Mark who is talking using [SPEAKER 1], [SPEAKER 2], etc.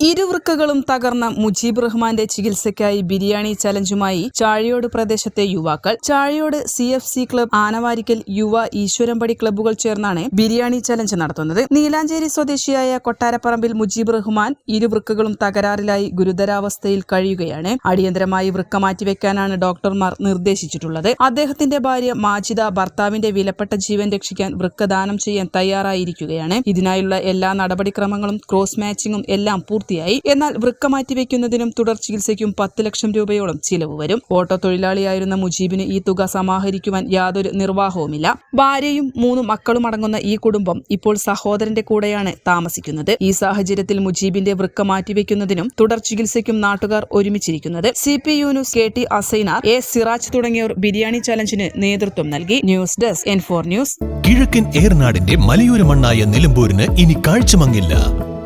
[SPEAKER 1] ഇരുവൃക്കകളും തകർന്ന മുജീബ് റഹ്മാന്റെ ചികിത്സയ്ക്കായി ബിരിയാണി ചലഞ്ചുമായി ചാഴിയോട് പ്രദേശത്തെ യുവാക്കൾ. Chazhiyode C F C club Anavarikkal Yuva Eswarampadi ക്ലബ്ബുകൾ ചേർന്നാണ് ബിരിയാണി ചലഞ്ച് നടത്തുന്നത്. നീലാഞ്ചേരി സ്വദേശിയായ കൊട്ടാരപ്പറമ്പിൽ മുജീബ് റഹ്മാൻ ഇരുവൃക്കകളും തകരാറിലായി ഗുരുതരാവസ്ഥയിൽ കഴിയുകയാണ്. അടിയന്തരമായി വൃക്ക മാറ്റിവെക്കാനാണ് ഡോക്ടർമാർ നിർദ്ദേശിച്ചിട്ടുള്ളത്. അദ്ദേഹത്തിന്റെ ഭാര്യ മാജിദ ഭർത്താവിന്റെ വിലപ്പെട്ട ജീവൻ രക്ഷിക്കാൻ വൃക്ക ദാനം ചെയ്യാൻ തയ്യാറായിരിക്കുകയാണ്. ഇതിനായുള്ള എല്ലാ നടപടിക്രമങ്ങളും ക്രോസ് മാച്ചിങ്ങും എല്ലാം പൂർത്തിയായി. എന്നാൽ വൃക്ക മാറ്റിവെക്കുന്നതിനും തുടർ ചികിത്സയ്ക്കും പത്ത് ലക്ഷം രൂപയോളം ചിലവ് വരും. ഓട്ടോ തൊഴിലാളിയായിരുന്ന മുജീബിന് ഈ തുക സമാഹരിക്കുവാൻ യാതൊരു നിർവാഹവുമില്ല. ഭാര്യയും മൂന്ന് മക്കളും അടങ്ങുന്ന ഈ കുടുംബം ഇപ്പോൾ സഹോദരന്റെ കൂടെയാണ് താമസിക്കുന്നത്. ഈ സാഹചര്യത്തിൽ മുജീബിന്റെ വൃക്ക മാറ്റിവെക്കുന്നതിനും തുടർ ചികിത്സയ്ക്കും നാട്ടുകാർ ഒരുമിച്ചിരിക്കുന്നത്. C P Yunus K T Asainar A Siraj തുടങ്ങിയവർ ബിരിയാണി ചലഞ്ചിന് നേതൃത്വം നൽകി. News desk N four news.
[SPEAKER 2] കിഴക്കൻ ഏർനാടിന്റെ മലയോര മണ്ണായ നിലമ്പൂരിന് ഇനി കാഴ്ചമങ്ങില്ല.